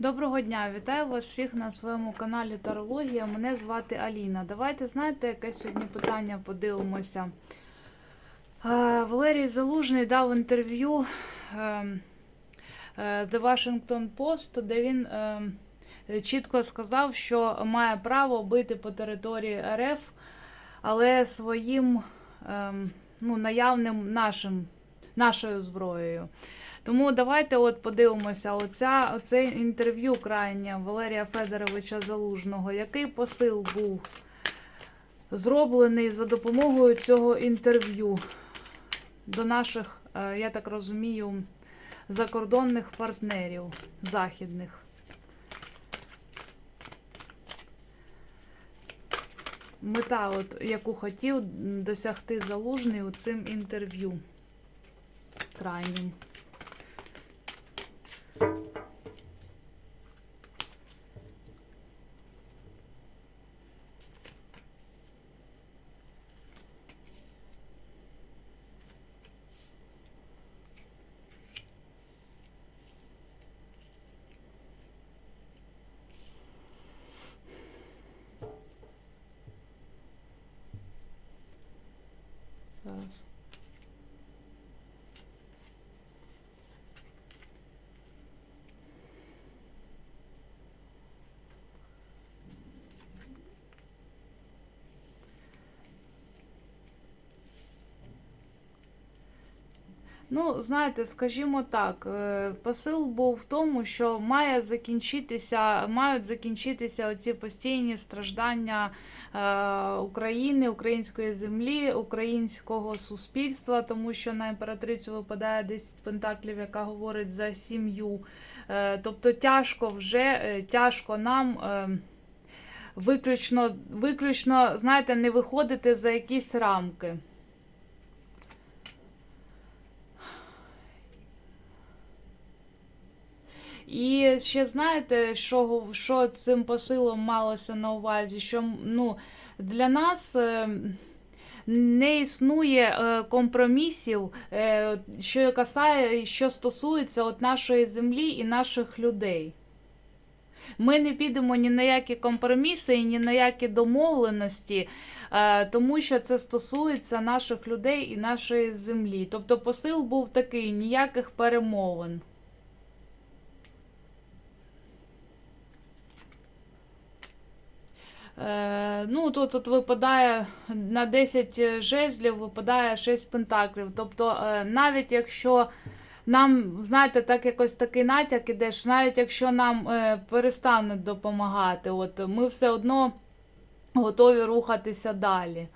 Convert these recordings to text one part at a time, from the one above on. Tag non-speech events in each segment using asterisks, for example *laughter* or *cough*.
Доброго дня, вітаю вас всіх на своєму каналі Тарологія. Мене звати Аліна. Давайте знаєте, яке сьогодні питання подивимося. Е, Валерій Залужний дав інтерв'ю е, е, The Washington Post, де він е, чітко сказав, що має право бити по території РФ, але своїм е, ну, наявним нашим, нашою зброєю. Тому давайте от подивимося, оця, оце інтерв'ю крайнє Валерія Федоровича Залужного. Який посил був зроблений за допомогою цього інтерв'ю до наших, е, я так розумію, закордонних партнерів західних? Мета, от, яку хотів досягти залужний у цим інтерв'ю крайнім. Зараз. Ну, знаєте, скажімо так, е, посил був в тому, що має закінчитися, мають закінчитися оці постійні страждання е, України, української землі, українського суспільства, тому що на імператрицю випадає 10 пентаклів, яка говорить за сім'ю. Е, Тобто тяжко вже тяжко нам. Виключно, виключно, знаєте, не виходити за якісь рамки. І ще знаєте, що, що цим посилом малося на увазі? Що ну, для нас е, не існує е, компромісів, е, що касає, що стосується от нашої землі і наших людей. Ми не підемо ні на які компроміси і ні на які домовленості, тому що це стосується наших людей і нашої землі. Тобто посил був такий: ніяких перемовин. Ну, тут, тут випадає на 10 жезлів, випадає 6 пентаклів. Тобто, е, навіть якщо нам, знаєте, так якось такий натяк іде, що навіть якщо нам е, перестануть допомагати, от, ми все одно готові рухатися далі.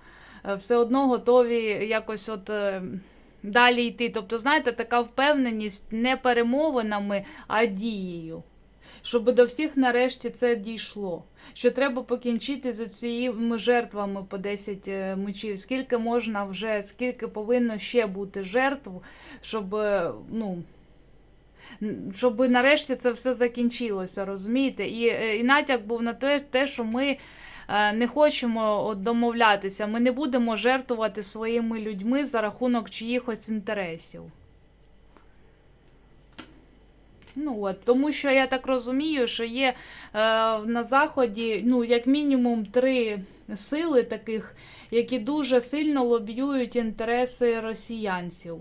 Е, все одно готові якось от. е, Далі йти. Тобто, знаєте, така впевненість не перемовинами, а дією. Щоб до всіх нарешті це дійшло. Що треба покінчити з цими жертвами по 10 е, мечів. Скільки можна вже, скільки повинно ще бути жертв, щоб, е, ну, щоб нарешті це все закінчилося, розумієте? І, е, і натяк був на те, те, що ми не хочемо домовлятися, ми не будемо жертвувати своїми людьми за рахунок чиїхось інтересів. Ну от, тому що я так розумію, що є е, на Заході, ну, як мінімум, три сили таких, які дуже сильно лобіюють інтереси росіянців.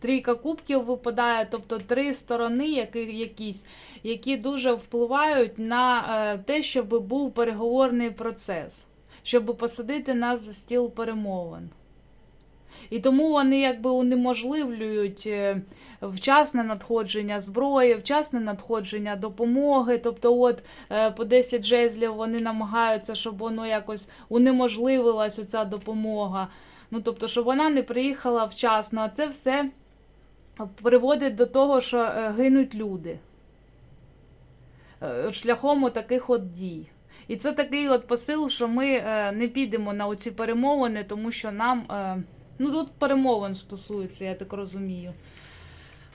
Трійка кубків випадає, тобто три сторони, які, якісь, які дуже впливають на е, те, щоб був переговорний процес, щоб посадити нас за стіл перемовин. І тому вони якби унеможливлюють е, вчасне надходження зброї, вчасне надходження допомоги. Тобто, от е, по 10 жезлів вони намагаються, щоб воно якось унеможливилась оця допомога. Ну тобто, щоб вона не приїхала вчасно. А це все приводить до того, що е, гинуть люди шляхом таких от дій. І це такий от посил, що ми не підемо на оці перемовини, тому що нам. Ну, тут перемовин стосується, я так розумію.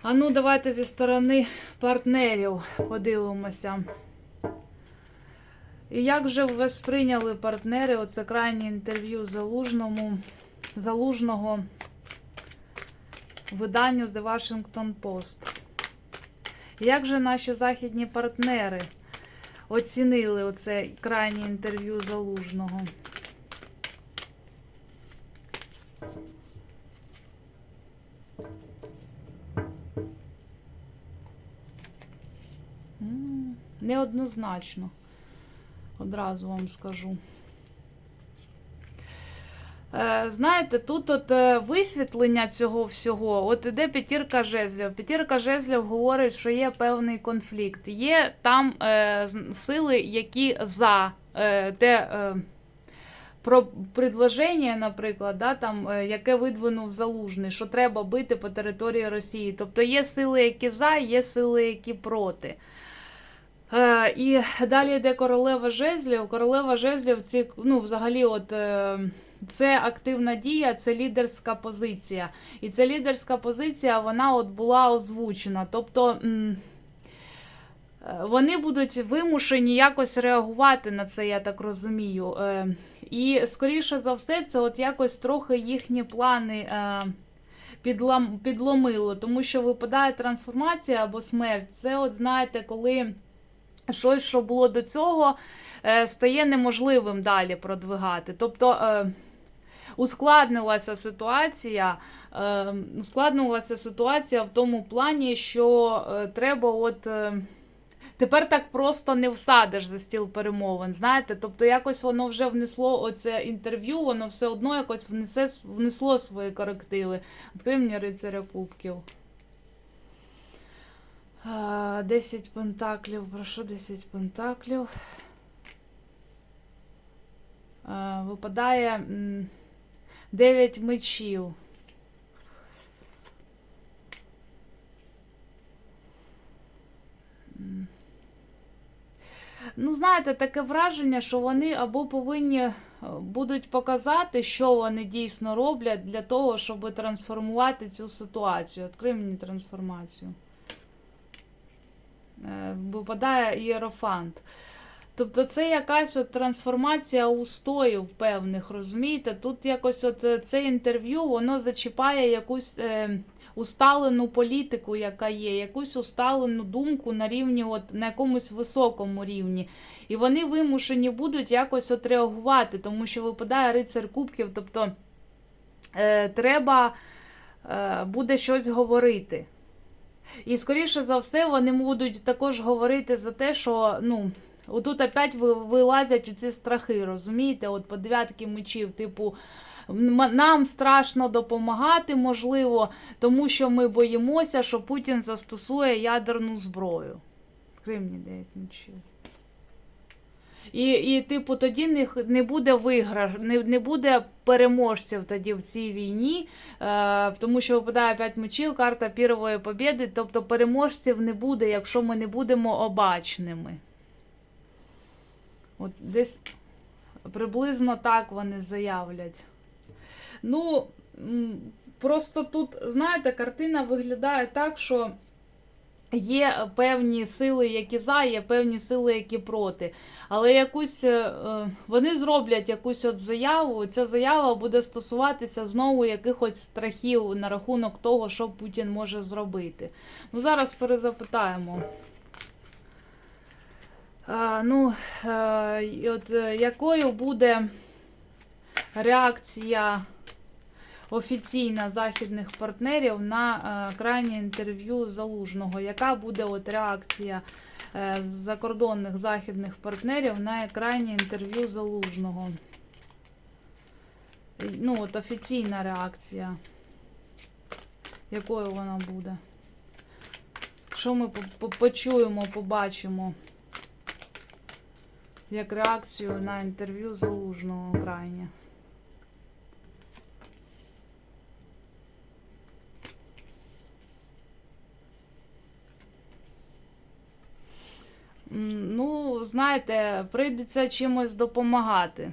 А ну, давайте зі сторони партнерів подивимося. І як же ви сприйняли партнери оце крайнє інтерв'ю Залужному, Залужного виданню The Washington Post? Як же наші західні партнери оцінили оце крайнє інтерв'ю Залужного? Неоднозначно. Одразу вам скажу. Е, Знаєте, тут от е, висвітлення цього всього, от іде п'ятірка жезлів. П'ятірка жезлів говорить, що є певний конфлікт. Є там е, сили, які за е, те е, про предложення, наприклад, да, там, е, яке видвинув залужний, що треба бити по території Росії. Тобто є сили, які за, є сили, які проти. Е, і далі йде королева жезлів. Королева жезлів, ці, ну, взагалі, от. Е, це активна дія, це лідерська позиція. І ця лідерська позиція вона от була озвучена. Тобто е, вони будуть вимушені якось реагувати на це, я так розумію. І скоріше за все, це от якось трохи їхні плани. підломило, тому що випадає трансформація або смерть. Це, от знаєте, коли щось, що було до цього, е, стає неможливим далі продвигати. Тобто е, ускладнилася ситуація, е, ускладнилася ситуація в тому плані, що треба от. Тепер так просто не всадиш за стіл перемовин, знаєте? Тобто якось воно вже внесло оце інтерв'ю, воно все одно якось внесе, внесло свої корективи. Відкрий мені рицаря кубків. А, 10 пентаклів, прошу 10 пентаклів. Випадає 9 мечів. Ну, знаєте, таке враження, що вони або повинні е, будуть показати, що вони дійсно роблять для того, щоб трансформувати цю ситуацію. Відкрий мені трансформацію. Е, Випадає ієрофант. Тобто це якась от трансформація устоїв певних, розумієте? Тут якось от е, це інтерв'ю, воно зачіпає якусь е, усталену політику, яка є, якусь усталену думку на рівні, от, на якомусь високому рівні. І вони вимушені будуть якось от реагувати, тому що випадає рицар кубків, тобто е, треба е, буде щось говорити. І, скоріше за все, вони будуть також говорити за те, що ну, отут опять ви- вилазять оці страхи, розумієте? От по дев'ятки мечів, типу, нам страшно допомагати, можливо, тому що ми боїмося, що Путін застосує ядерну зброю. Кримні 9 мечів. І, і типу, тоді не, не буде виграш, не, не буде переможців тоді в цій війні, е, тому що випадає 5 мечів, карта пірової побєди, тобто переможців не буде, якщо ми не будемо обачними. От десь приблизно так вони заявлять. Ну, просто тут, знаєте, картина виглядає так, що є певні сили, які за, є певні сили, які проти. Але якусь е, е, вони зроблять якусь от заяву. Ця заява буде стосуватися знову якихось страхів на рахунок того, що Путін може зробити. Ну, зараз перезапитаємо. А, ну, е, і от е, якою буде реакція офіційна західних партнерів на е, крайнє інтерв'ю Залужного? Яка буде от реакція е, закордонних західних партнерів на крайнє інтерв'ю Залужного? Ну, от офіційна реакція. Якою вона буде? Що ми по- по- почуємо, побачимо? Як реакцію на інтерв'ю Залужного крайнє? Ну, знаєте, прийдеться чимось допомагати.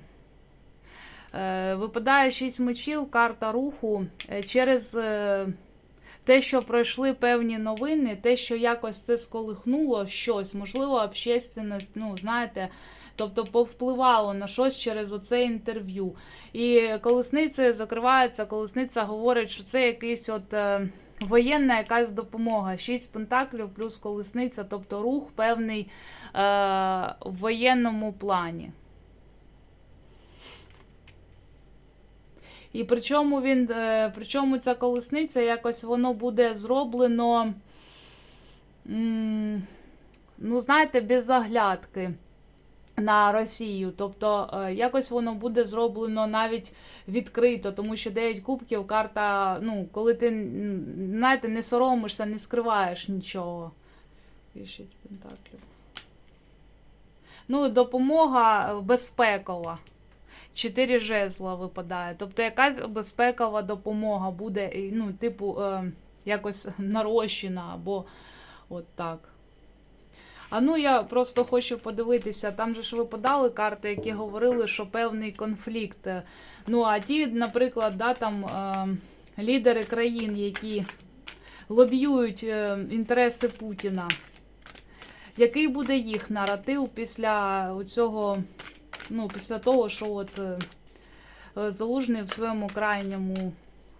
Е, Випадає шість мечів, карта руху е, через е, те, що пройшли певні новини, те, що якось це сколихнуло щось, можливо, общественність, ну, знаєте, тобто повпливало на щось через оце інтерв'ю. І колесницею закривається, колесниця говорить, що це якийсь от. Воєнна якась допомога. Шість пентаклів плюс колесниця, тобто рух певний е, в воєнному плані. І причому він, е, причому ця колесниця якось воно буде зроблено, м, ну, знаєте, без оглядки на Росію. Тобто, е, якось воно буде зроблено навіть відкрито, тому що 9 кубків карта, ну, коли ти, знаєте, не соромишся, не скриваєш нічого. І шість пентаклів. Ну, допомога е, безпекова. Чотири жезла випадає. Тобто якась безпекова допомога буде, ну, типу, е, якось нарощена або от так. А ну я просто хочу подивитися, там же ж випадали карти, які говорили, що певний конфлікт. Ну, а ті, наприклад, да, там е, лідери країн, які лобіюють е, інтереси Путіна. Який буде їх наратив після цього, ну, після того, що от е, Залужний в своєму крайньому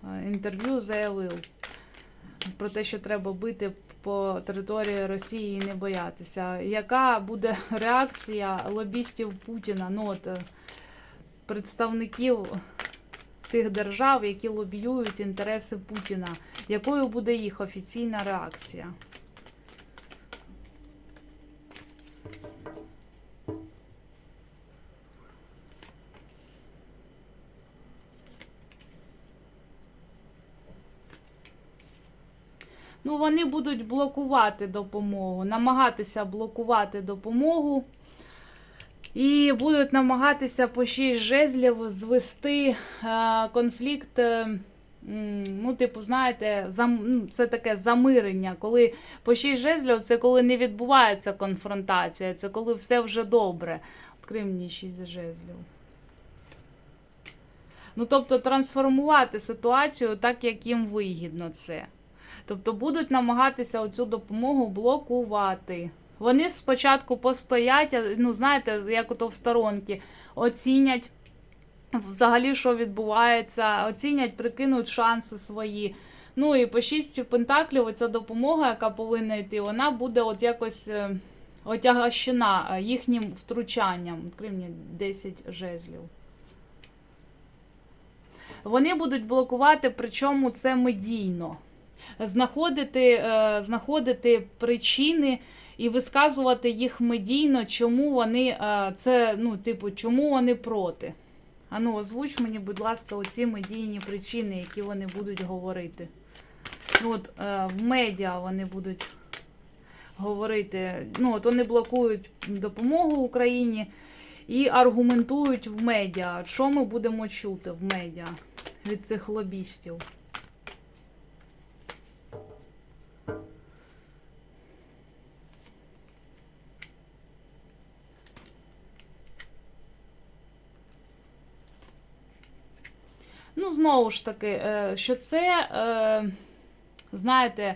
е, інтерв'ю заявив про те, що треба бити по території Росії не боятися. Яка буде *laughs* реакція лобістів Путіна, ну от е, представників тих держав, які лобіюють інтереси Путіна? Якою буде їх офіційна реакція? Ну, вони будуть блокувати допомогу, намагатися блокувати допомогу. І будуть намагатися по шість жезлів звести е, конфлікт. е, Ну, типу, знаєте, зам, ну, це таке замирення. Коли по шість жезлів, це коли не відбувається конфронтація, це коли все вже добре. Відкрий мені шість жезлів. Ну, тобто, трансформувати ситуацію так, як їм вигідно це. Тобто будуть намагатися оцю допомогу блокувати. Вони спочатку постоять, ну знаєте, як ото в сторонки, оцінять взагалі, що відбувається, оцінять, прикинуть шанси свої. Ну і по шість пентаклів оця допомога, яка повинна йти, вона буде от якось е, отягощена е, їхнім втручанням. Мені 10 жезлів. Вони будуть блокувати, причому це медійно знаходити, е, знаходити причини і висказувати їх медійно, чому вони е, це, ну, типу, чому вони проти. Ану, озвуч мені, будь ласка, оці медійні причини, які вони будуть говорити. От е, в медіа вони будуть говорити. Ну, от вони блокують допомогу Україні і аргументують в медіа. Що ми будемо чути в медіа від цих лобістів? Знову ж таки, е, що це, е, знаєте,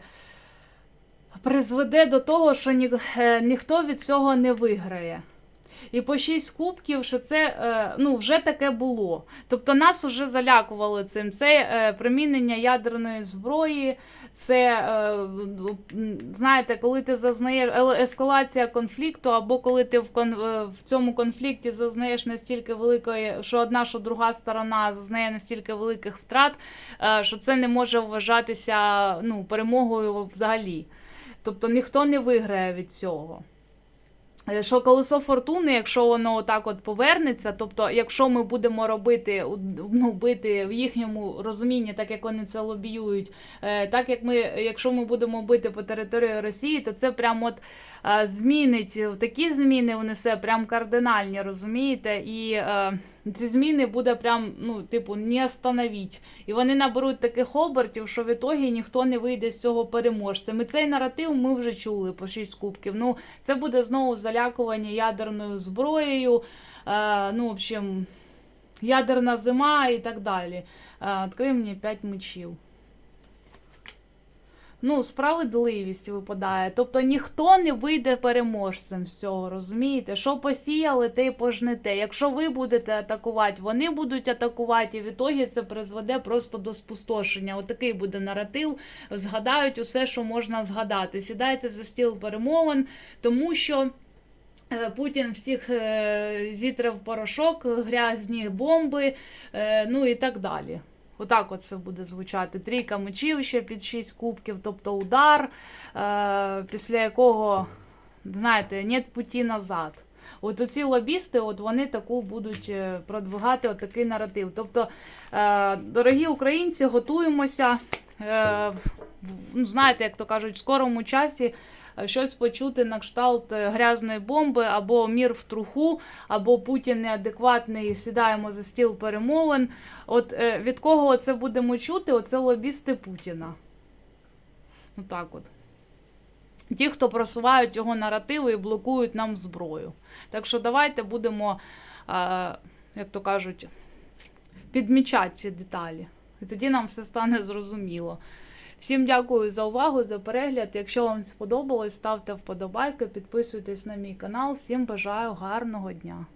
призведе до того, що ні, е, ніхто від цього не виграє. І по шість кубків, що це е, ну, вже таке було. Тобто нас вже залякували цим. Це е, примінення ядерної зброї, це, е, знаєте, коли ти зазнаєш ескалація конфлікту, або коли ти в, кон, в цьому конфлікті зазнаєш настільки великої, що одна, що друга сторона зазнає настільки великих втрат, що це не може вважатися ну, перемогою взагалі. Тобто ніхто не виграє від цього. Е, Що колесо фортуни, якщо воно отак от повернеться, тобто, якщо ми будемо робити, ну, бити в їхньому розумінні, так як вони це лобіюють, е, так як ми, якщо ми будемо бити по території Росії, то це прямо от змінить такі зміни внесе, прям кардинальні, розумієте? І е, ці зміни буде прям, ну, типу, не остановіть. І вони наберуть таких обертів, що в ітогі ніхто не вийде з цього переможцем. І цей наратив ми вже чули по 6 кубків. Ну, це буде знову залякування ядерною зброєю. Е, ну, в общем, ядерна зима і так далі. Е, Відкрий мені 5 мечів. Ну, справедливість випадає. Тобто ніхто не вийде переможцем з цього, розумієте? Що посіяли, те й пожнете. Якщо ви будете атакувати, вони будуть атакувати, і в ітогі це призведе просто до спустошення. Отакий буде наратив. Згадають усе, що можна згадати. Сідайте за стіл перемовин, тому що. е, Путін всіх е, зітре в порошок, грязні бомби, е, ну і так далі. Отак от це буде звучати. Трійка мечів ще під 6 кубків, тобто удар, е, після якого, знаєте, нет путі назад. От оці лобісти, от вони таку будуть е, продвигати от такий наратив. Тобто, е, дорогі українці, готуємося. Е, ну, знаєте, як то кажуть, в скорому часі щось почути на кшталт е, грязної бомби, або мір в труху, або Путін неадекватний, сідаємо за стіл перемовин. От е, від кого це будемо чути? Оце лобісти Путіна. Отак от. Ті, хто просувають його наративи і блокують нам зброю. Так що давайте будемо, е, як то кажуть, підмічати ці деталі. І тоді нам все стане зрозуміло. Всім дякую за увагу, за перегляд. Якщо вам сподобалось, ставте вподобайки, підписуйтесь на мій канал. Всім бажаю гарного дня!